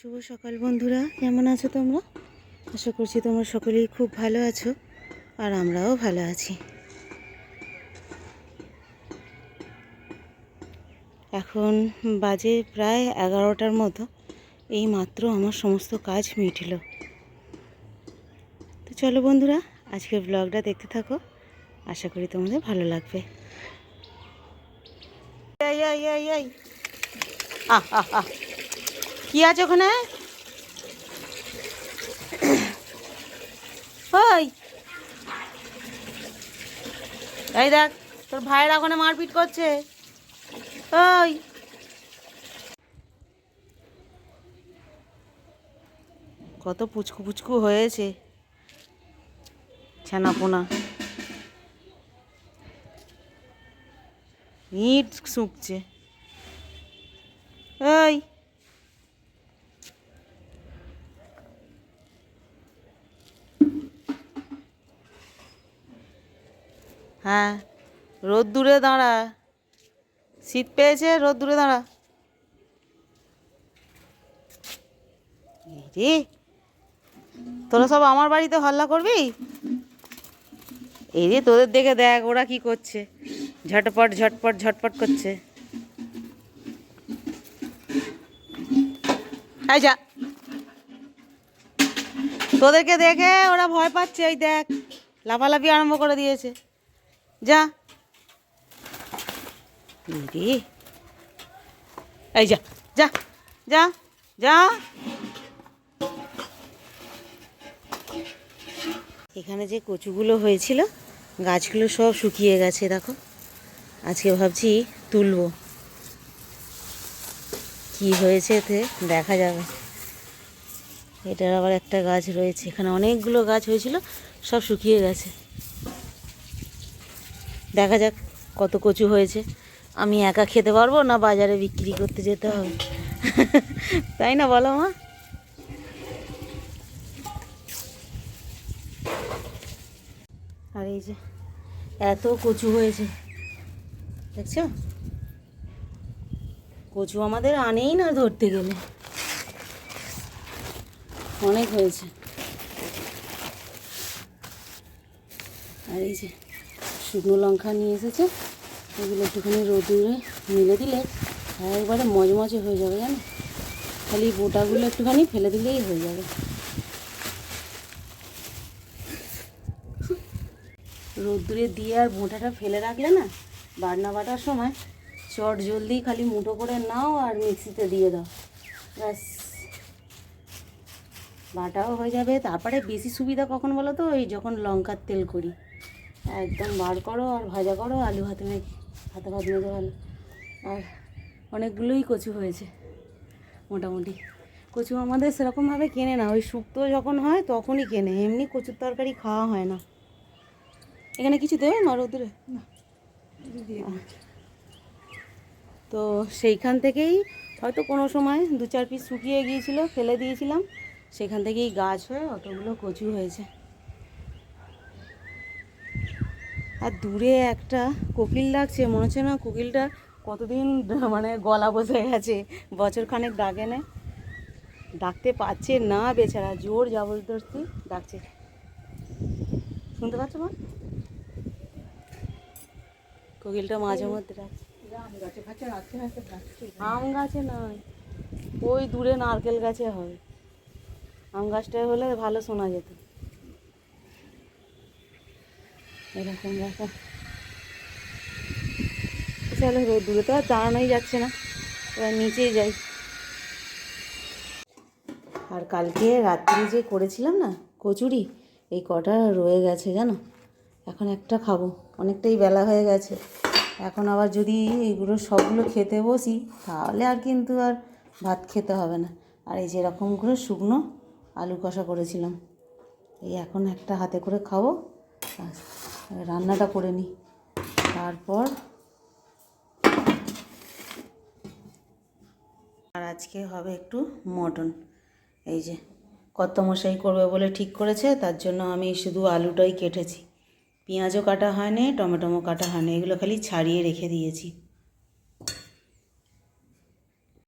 শুভ সকাল বন্ধুরা কেমন আছো তোমরা আশা করছি তোমরা সকলেই খুব ভালো আছো আর আমরাও ভালো আছি এখন বাজে প্রায় এগারোটার মতো এই মাত্র আমার সমস্ত কাজ মিটল তো চলো বন্ধুরা আজকের ব্লগটা দেখতে থাকো আশা করি তোমাদের ভালো লাগবে। আহ, আহ, আহ। কি আছে ওখানে? ওই। এই দেখ, তোর ভাইয়ের ওখানে মারপিট করছে। ওই। কত পুচকু পুচকু হয়েছে। ছানাপোনা। ইট শুকছে। এই হ্যাঁ রোদ দূরে দাঁড়া। শীত পেয়েছে, রোদ দূরে দাঁড়া। এই রে, তোরা সব আমার বাড়িতে হল্লা করবি? এই রে, তোদের দেখে দেখ ওরা কি করছে। ঝটপট ঝটপট ঝটপট করছে। এই যা। তোদেরকে দেখে ওরা ভয় পাচ্ছে ওই দেখ। লাফালাফি আরম্ভ করে দিয়েছে। যা। রে। এই যা যা যা যা। এখানে যে কচুগুলো হয়েছিল, গাছগুলো সব শুকিয়ে গেছে, দেখো। আজকে ভাবছি তুলবো। কি হয়েছে এতে দেখা যাবে। এটার আবার একটা গাছ রয়েছে। এখানে অনেকগুলো গাছ হয়েছিল, সব শুকিয়ে গেছে। দেখা যাক কত কচু হয়েছে। আমি একা খেতে পারব না বাজারে বিক্রি করতে যেতে হবে? তাই না বলো মা? আর এই যে এত কচু হয়েছে। দেখছ? কচু আমাদের আনেই না ধরতে গেলে। অনেক হয়েছে। আর এই যে শুকনো লঙ্কা নিয়ে এসেছে। এগুলো একটুখানি রোদুরে মিলে দিলে একবারে মজমজে হয়ে যাবে জানো? খালি বোটাগুলো একটুখানি ফেলে দিলেই হয়ে যাবে। রোদ্দুরে দিয়ে আর বোঁটাটা ফেলে রাখলে না, বাটনা বাটার সময় চট জলদি খালি মুঠো করে নাও আর মিক্সিতে দিয়ে দাও। ব্যাস। বাটাও হয়ে যাবে। তারপরে বেশি সুবিধা কখন বলো তো? ওই যখন লঙ্কার তেল করি। একদম বার করো আর ভাজা করো, আলু হাতে মেখে হাতে ভাত মেখে ভালো। আর অনেকগুলোই কচু হয়েছে, মোটামুটি। কচু আমাদের সেরকমভাবে কেনে না, ওই শুক্তো যখন হয় তখনই কেনে, এমনি কচুর তরকারি খাওয়া হয় না। এখানে কিছু দেবে মা রোদুরে তো সেইখান থেকেই হয়তো কোনো সময় দু চার পিস শুকিয়ে গিয়েছিল, ফেলে দিয়েছিলাম। সেখান থেকেই গাছ হয়ে অতগুলো কচু হয়েছে। আর দূরে একটা কোকিল ডাকছে, মনে হচ্ছে না কোকিলটা কতদিন মানে গলা বসে গেছে বছর খানেক ডাকে না। ডাকতে পারছে না বেচারা, জোর জবরদস্তি ডাকছে। শুনতে পাচ্ছ মা? কোকিলটা মাঝে মধ্যে ডাকছে। আম গাছে নয়, ওই দূরে নারকেল গাছে হয়। আম গাছটায় হলে ভালো শোনা যেত। এরকম ব্যাপার। চলো দূরে তো আর দাঁড়ানোই যাচ্ছে না। এবার নিচেই যাই। আর কালকে রাত্রি যে করেছিলাম না, কচুরি, এই কটা রয়ে গেছে জানো? এখন একটা খাব। অনেকটাই বেলা হয়ে গেছে। এখন আবার যদি এগুলো সবগুলো খেতে বসি, তাহলে আর কিন্তু আর ভাত খেতে হবে না। আর এই যেরকম করে শুকনো আলু কষা করেছিলাম, এই এখন একটা হাতে করে খাব। রান্নাটা করে নিই তারপর আর আজকে হবে একটু মটন। এই যে কত মশাই করবে বলে ঠিক করেছে, তার জন্য আমি শুধু আলুটাই কেটেছি। পেঁয়াজও কাটা হয়নি টমেটোমো কাটা হয় হয়নি, এগুলো খালি ছাড়িয়ে রেখে দিয়েছি।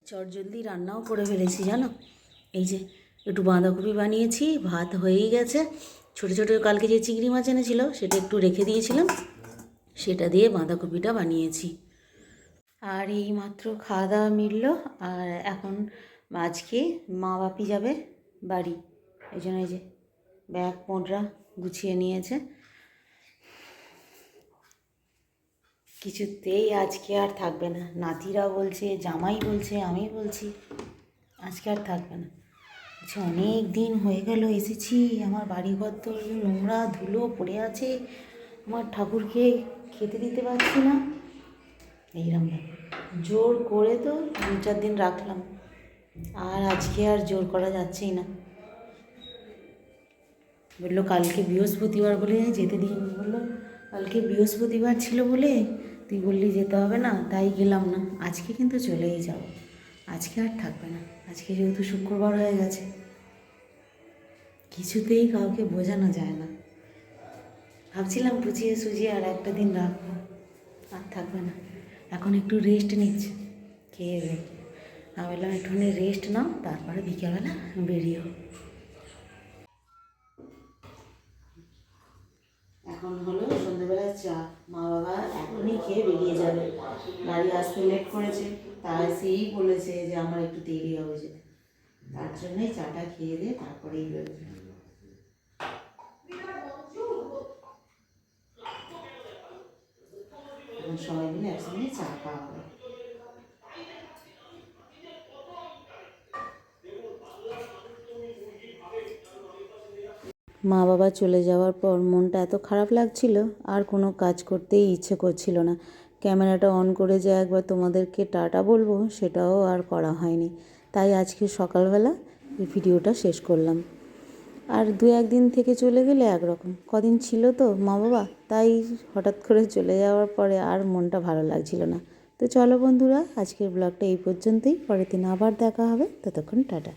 চটজলদি রান্নাও করে ফেলেছি, জানো? এই যে একটু বাঁধাকপি বানিয়েছি, ভাত হয়েই গেছে। ছোটো ছোটো কালকে যে চিংড়ি মাছ এনেছিল, সেটা একটু রেখে দিয়েছিলাম। সেটা দিয়ে বাঁধাকপিটা বানিয়েছি। আর এই মাত্র খাওয়া দাওয়া মিলল, আর এখন আজকে মা বাপি যাবে বাড়ি। এই জন্য এই যে ব্যাগ, মোটরা গুছিয়ে নিয়েছে। কিছুতেই আজকে আর থাকবে না। নাতিরা বলছে, জামাই বলছে আমি বলছি, আজকে আর থাকবে না। আচ্ছা অনেক দিন হয়ে গেল, এসেছি। আমার বাড়িঘর তো নোংরা ধুলো পড়ে আছে। আমার ঠাকুরকে খেতে দিতে পারছি না। এইরকম জোর করে তো দু চার দিন রাখলাম। আর আজকে আর জোর করা যাচ্ছেই না। বলল, কালকে বৃহস্পতিবার বলে যেতে দিন। বলল, কালকে বৃহস্পতিবার ছিল বলে তুই বললি যেতে হবে না, তাই গেলাম না। আজকে কিন্তু চলেই যাব। আজকে আর থাকবে না। আজকে যেহেতু শুক্রবার হয়ে গেছে, কিছুতেই কাউকে বোঝানো যায় না। ভাবছিলাম বুঝিয়ে সুঝিয়ে আর একটা দিন রাখব, আর থাকবে না। এখন একটু রেস্ট নিচ্ছে খেয়ে আমি বললাম, একটুখানি রেস্ট নাও, তারপরে বিকেলবেলা বেরিয়েও। এখন হলো সন্ধ্যেবেলায় চা। মা বাবা এখনই খেয়ে বেরিয়ে যাবে। গাড়ি আসতে লেট করেছে। তাই সেই বলেছে যে আমার একটু দেরি হবে যেতে। তার জন্যই চাটা খেয়ে দিয়ে তারপরেই বেরোবে সবাই মিলে একসঙ্গে চা খাওয়া হবে মা বাবা চলে যাওয়ার পর মনটা এত খারাপ লাগছিল, আর কোনো কাজ করতেই ইচ্ছে করছিল না। ক্যামেরাটা অন করে যে একবার তোমাদেরকে টাটা বলব, সেটাও আর করা হয়নি। তাই আজকে সকালবেলা এই ভিডিওটা শেষ করলাম। আর দু একদিন থেকে চলে গেলে একরকম। কদিন ছিল তো মা বাবা, তাই হঠাৎ করে চলে যাওয়ার পরে আর মনটা ভালো লাগছিল না। তো চলো বন্ধুরা, আজকের ব্লগটা এই পর্যন্তই। পরের দিন আবার দেখা হবে। ততক্ষণ টাটা।